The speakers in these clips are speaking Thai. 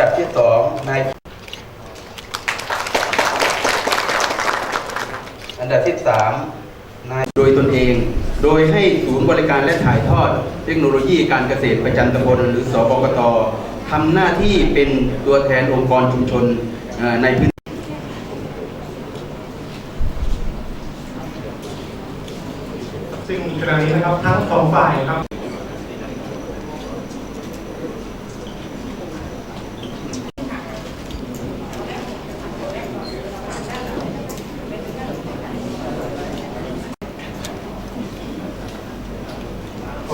ดับที่สองนายอันดับที่สามนายโดยตนเอง โดยให้ศูนย์บริการและถ่ายทอด เทคโนโลยีการเกษตรประจันตำบลหรือสปกตทำหน้าที่เป็นตัวแทนองค์กรชุมชนในพื้นซึ่งขณะนี้นะครับทั้งสองฝ่ายครับ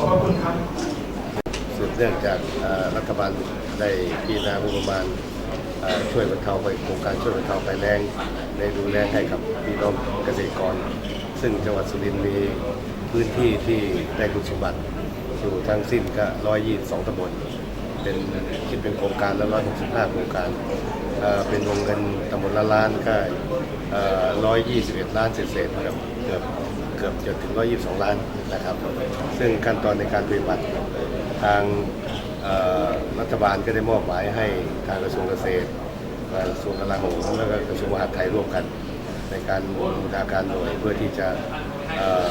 พระคุณครับ สืบเนื่องจากรัฐบาลได้พิจารณางบประมาณช่วยบรรเทาไปโครงการช่วยบรรเทาภัยแล้งในดูแลให้กับพี่น้องเกษตรกร ซึ่งจังหวัดสุรินทร์มีพื้นที่ที่ได้คุณสมบัติอยู่ทั้งสิ้นก็122ตำบลเป็นคิดเป็นโครงการละ165โครงการเป็นวงเงินตำบลละล้านก็เอ่อ121 ล้านเศษๆนะครับเกือบเกือบจะถึง 122 ล้านนะครับ ซึ่งขั้นตอนในการปฏิบัติ ทางรัฐบาลก็ได้มอบหมายให้ทางกระทรวงเกษตรกระทรวงกลาโหมแล้วก็กระทรวงมหาดไทยร่วมกัน ในการบูรณาการหน่วยเพื่อที่จะเอ่อ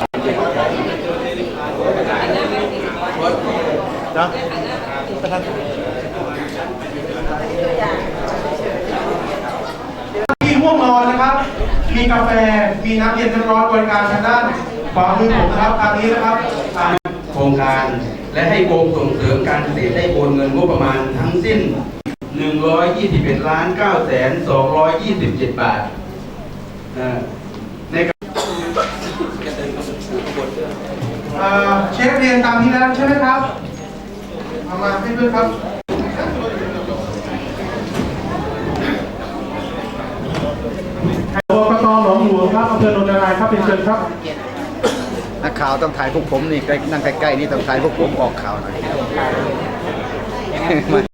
ที่ม่วงนอนนะครับ มีกาแฟ มีน้ำเย็นน้ำร้อนบริการทางด้านขวามือผมนะครับทางนี้นะครับโครงการ และให้กรมส่งเสริมการเกษตรได้โอนเงินงบประมาณทั้งสิ้น 121ล้าน9แสน227 บาทเอ่อในการเอ่อเช็คเรียนตามที่แล้วใช่ไหมครับเอามาให้เพื่อนครับอบตหนองหลวงครับอำเภอโนนทรายครับเป็นเชิญครับ นักข่าวต้องถ่ายพวกผมนี่ใกล้นั่งใกล้ๆนี่ต้องถ่ายพวกผมออกข่าวหน่อย